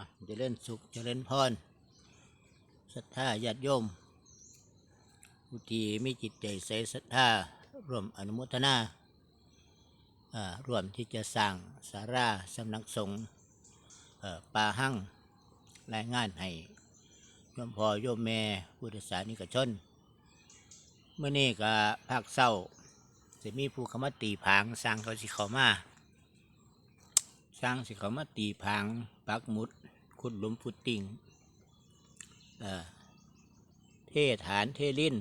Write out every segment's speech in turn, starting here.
อะเจริญสุขเจริญพรศรัทธาญาติโยมผู้ที่มีจิตใจใสศรัทธาร่วมอนุโมทนาอ่าร่วมที่จะสร้างสาราสำนักสงฆ์ป่าหั่งรายงานให้โยมพ่อโยมแม่พุทธศาสนิกชนเมื่อนี้ก็ภาคเศร้าจะมีผู้ขมาตีผางสร้างเขาสิเขามาสร้างสิเขามาตีผางปักหมุด ขุดหลุมพุดติ่งเทฐานเทลิ้น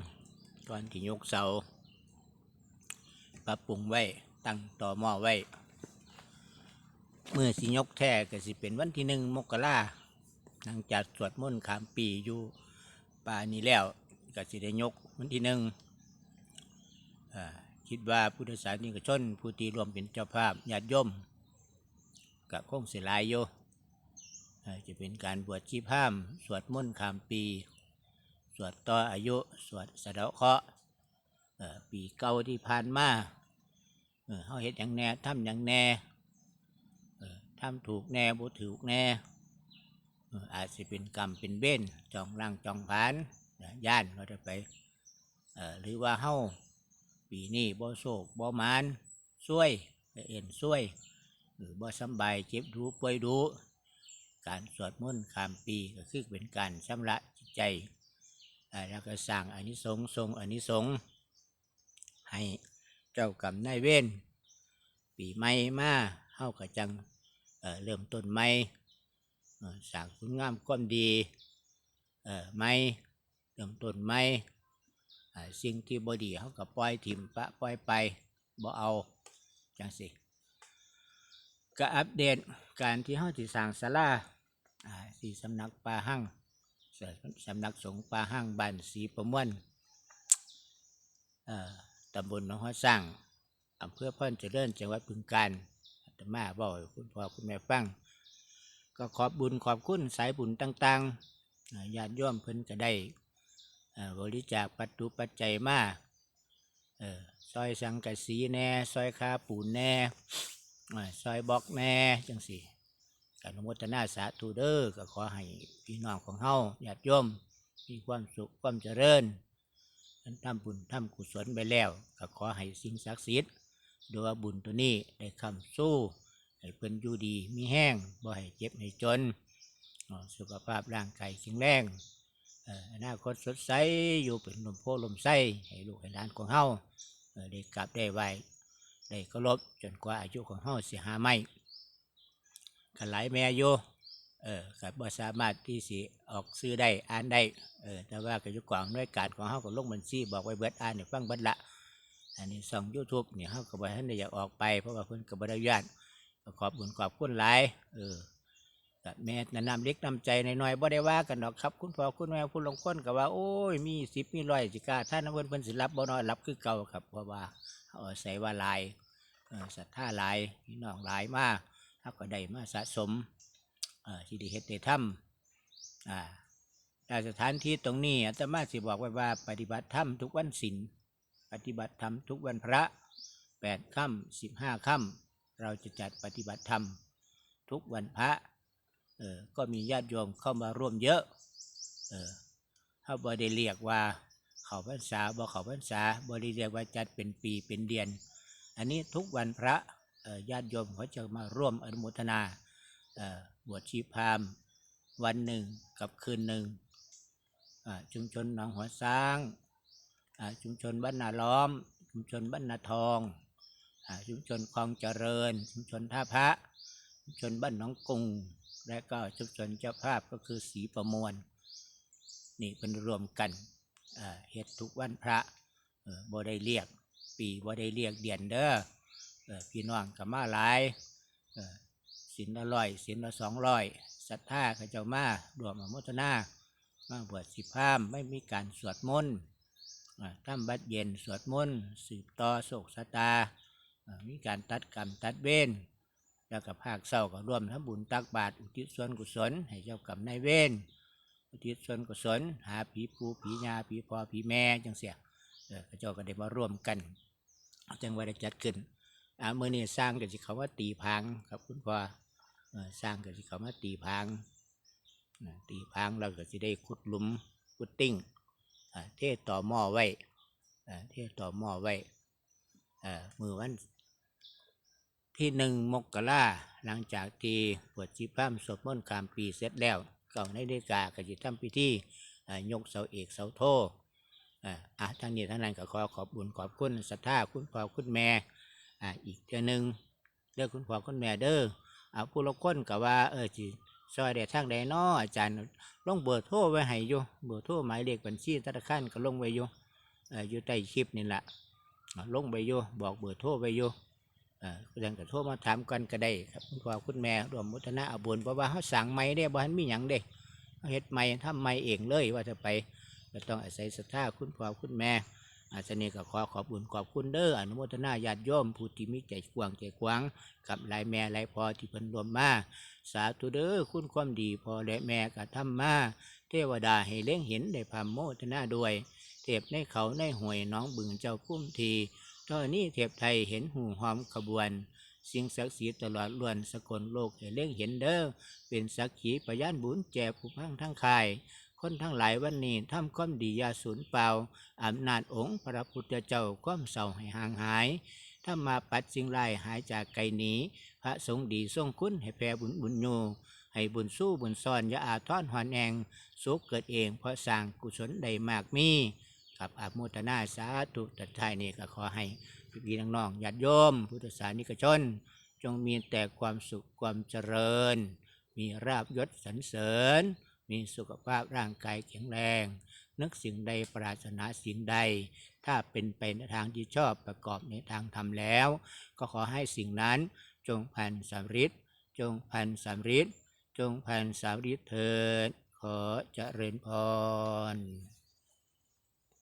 ก่อนที่ยกเสาปรับปรุงไว้ ตั้งต่อหม้อไว้เมื่อสิยกแท้ก็สิเป็นวันที่หนึ่งมกราหลังจากสวดมนต์ขามปีอยู่ป่านี้แล้วก็สิได้ยกวันที่หนึ่งคิดว่าพุทธศาสนิกชนผู้ที่รวมเป็นเจ้าภาพญาติโยมกับคงเสิหลายโย จะเป็นการบวชชีพราม สวดมนต์ข้ามปี สวดต่ออายุ สวดสะเดาะเคราะห์ปีเก่าที่ผ่านมาเขาเฮ็ดอย่างแน่ทำอย่างแน่ทำถูกแน่บ่ถูกแน่อาจจะเป็นกรรมเป็นเบ้นจองร่างจองผานย่านเราจะไปหรือว่าเฮาปีนี้บ่โศกบ่มานซวยเอ็นซวยหรือบ่สบายเจ็บดูป่วยดู การสวดมนต์ข้ามปีก็คือเป็นการชำระจิตใจแล้วก็สร้างอนิสงส์ทรงอนิสงส์ให้เจ้ากรรมนายเวรปีใหม่มาเฮาก็จังเเริ่มต้นใหม่สร้างคุณงามความดีเอ่อใหม่เริ่มต้นใหม่สิ่งที่บดีเฮาก็ปล่อยถิ่มปะปล่อยไปบ่เอาจังสิ ก็อัปเดตการที่เฮาสิสร้างศาลาอ่าที่สำนักป่าหั่งสำนักสงฆ์ป่าหั่งบ้านศรีประมวลเอ่อตำบลหนองหัวสร้างอำเภอพ่อนเจริญจังหวัดบึงกาฬอาตมาบอกคุณพ่อคุณแม่ฟัง ก็ขอบบุญขอบคุณสายบุญต่างๆญาติโยมเพิ่นก็ได้บริจาคปัจจุปัจจัยมาเอ่อซอยสังกะสีแน่ ซอยคาปูนแน่ ซอยบอกแน่จังสี่การอนุโมทนาสาธุเด้อก็ขอให้พี่น้องของเฮาญาติโยมมีความสุขความเจริญท่านทำบุญทำกุศลไปแล้ว ก็ขอให้สิ่งศักดิ์สิทธิ์โดยว่าบุญตัวนี้ได้คำสู้ให้เพิ่นอยู่ดีมีแห้งบ่ให้เจ็บให้จน สุขภาพร่างกายแข็งแรงอนาคตสดใสอยู่เป็นลมโพลมไส้ให้ลูกให้หลานของเฮาเอ่อได้กลับได้ไว ได้เคารพจนกว่าอายุของเฮาสิหาไม่กันหลายแม่อยู่เออกับบ่สามารถที่สิออกซื้อได้อ่านได้เออแต่ว่าก็อยู่กวางด้วยการของเฮาก็ลงบัญชีบอกไว้เบิดอ่านให้ฟังเบิดละอันนี้ช่อง YouTube เนี่ยเฮาก็บ่ทันได้อยากออกไปเพราะว่าเพิ่นก็บ่ได้อนุญาตขอบบุญขอบคุณหลายเออก็แม่แนะนำเล็กนำใจน้อยๆบ่ได้ว่ากันดอกครับ คุณพ่อคุณแม่ผู้ลงคนก็ว่าโอ้ยมี10มี100สิกาท่านเพิ่นเพิ่นสิรับบ่นอยรับคือเก่าครับเพราะว่า อาใส่ว่าลายศรัทธาลายพี่น้องลายมากถ้าก็ได้มาสะสมที่ด้เฮ็ดได้ทำอ่าแต่สถานที่ตรงนี้อาตมาสิบอกไว้ว่าปฏิบัติธรรมทุกวันศีลปฏิบัติธรรมทุกวันพระแปดค่ำสิบห้าค่ำเราจะจัดปฏิบัติธรรม ทุกวันพระเออก็มีญาติโยมเข้ามาร่วมเยอะ เออถ้าบ่ได้เรียกว่า เขาพรรษาบ่เขาพรรษาบริเรียกว่าจัดเป็นปีเป็นเดือน อันนี้ทุกวันพระญาติโยมเขาจะมาร่วมอนุโมทนาบวชชีพรามวันหนึ่งกับคืนหนึ่งชุมชนหนองหัวช้างชุมชนบ้านนาล้อม ชุมชนบ้านนาทองอชุมชนคลองเจริญ ชุมชนท่าพระชุมชนบ้านหนองกรุงและก็ชุมชนเจ้าภาพก็คือสีประมวลนี่เป็นรวมกัน เฮ็ดทุกวันพระบ่ได้เรียก ปีบ่ได้เรียกเดือนเด้อพี่น้องก็มาหลายเออสินละร้อยสินละสองร้อยศรัทธาเขาเจ้ามารวมอนุโมทนามาบวชสิพาหมไม่มีการสวดมนต์ทำบัดเย็นสวดมนต์สืบต่อโศกสตา มีการตัดกรรมตัดเวรแล้วก็ภาคเศร้าก็ร่วมทำบุญตักบาตรอุทิศส่วนกุศล ให้เจ้ากรรมนายเวร อุทิศส่วนกุศลหาผีปูผีญาผีพ่อผีแม่จังเสียเออพระเจ้าก็ได้มาร่วมกันจังว่าได้จัดขึ้นอ่าเมื่อนี้สร้างก็สิเขาว่าตีพังครับคุณพ่อสร้างก็สิเขามาตีพังตีพังเราก็จะได้ขุดหลุมขุดติ้งอ่าเทต่อหม้อไว้อ่าเทต่อหม้อไว้มือวันที่หนึ่งมกราหลังจากที่ปวดจีพร่ำสวดมนต์กามปีเสร็จแล้ว เก่าในเดกาก็จะทำพิธียกเสาเอกเสาโทอ่าอะทางนี้ทางนั้นก็ขอขอบบุญขอบคุณศรัทธาคุณพ่อคุณแม่อ่าอีกเทือหนึงเด้อคุณพ่อคุณแม่เด้อเอาผู้ละคนก็ว่าเออจีซอยเดทางใดน้ออาจารย์ลงเบอร์โทรไว้ให้อยู่เบอร์โทรหมายเลขบัญชีธนาคารก็ลงไว้อยู่อออยู่ใต้คลิปนี่แหละลงไปอยู่บอกเบอร์โทรไว้อยู่ เอ่อเรื่องกระโทรมาถามกันก็ได้ครับคุณพ่อคุณแม่รวมมุทนาอาบุญเพราะว่าเขาสั่งไม่ได้บ่ทันมีหยังเด้เขาเฮ็ดไม่ทำไม่เองเลยว่าจะไปก็ต้องอาศัยศรัทธาคุณพ่อคุณแม่อาจารย์นี่ก็ขอขอบุญขอบคุณเด้ออนุโมทนาญาติโยมผู้ที่มีใจกว้างใจกว้าง กับหลายแม่หลายพ่อที่เพิ่นรวมมาสาธุเด้อคุณความดีพ่อและแม่ก็ทำมาเทวดาให้เล้งเห็นได้พามโมทนาด้วย เทพในเขาในห่วยน้องบึงเจ้าพุ่มที ตอนนี้เทพไทยเห็นหูหอมขบวน สิ่งศักดิ์สิทธิ์ตลอดล้วนสกลโลกให้เล่งเห็นเด้อเป็นสักขีพยานบุญแจกผู้พังทั้งคาย คนทั้งหลายวันนี้ทำความดียาสูญเปล่าอำนาจองค์พระพุทธเจ้าความเศร้าให้ห่างหายถ้ามาปัดสิ่งร้ายหายจากไกลหนีพระสงฆ์ดีทรงคุณให้แผ่บุญบุญโยให้บุญสู้บุญซ่อนอย่าอาทอนหอนแองสุขเกิดเองเพราะสร้างกุศลใดมากมี กับอาโมทนาสาธุตัดท้ายนี้ก็ขอให้พี่น้องๆญาติโยม พุทธศาสนิกชน จงมีแต่ความสุขความเจริญ มีราบยศสรรเสริญ มีสุขภาพร่างกายแข็งแรง นึกสิ่งใดปรารถนาสิ่งใด ถ้าเป็นไปในทางที่ชอบประกอบในทางธรรมแล้ว ก็ขอให้สิ่งนั้นจงพันสำริดจงพันสำริดจงพันสำริดเถิดขอเจริญพร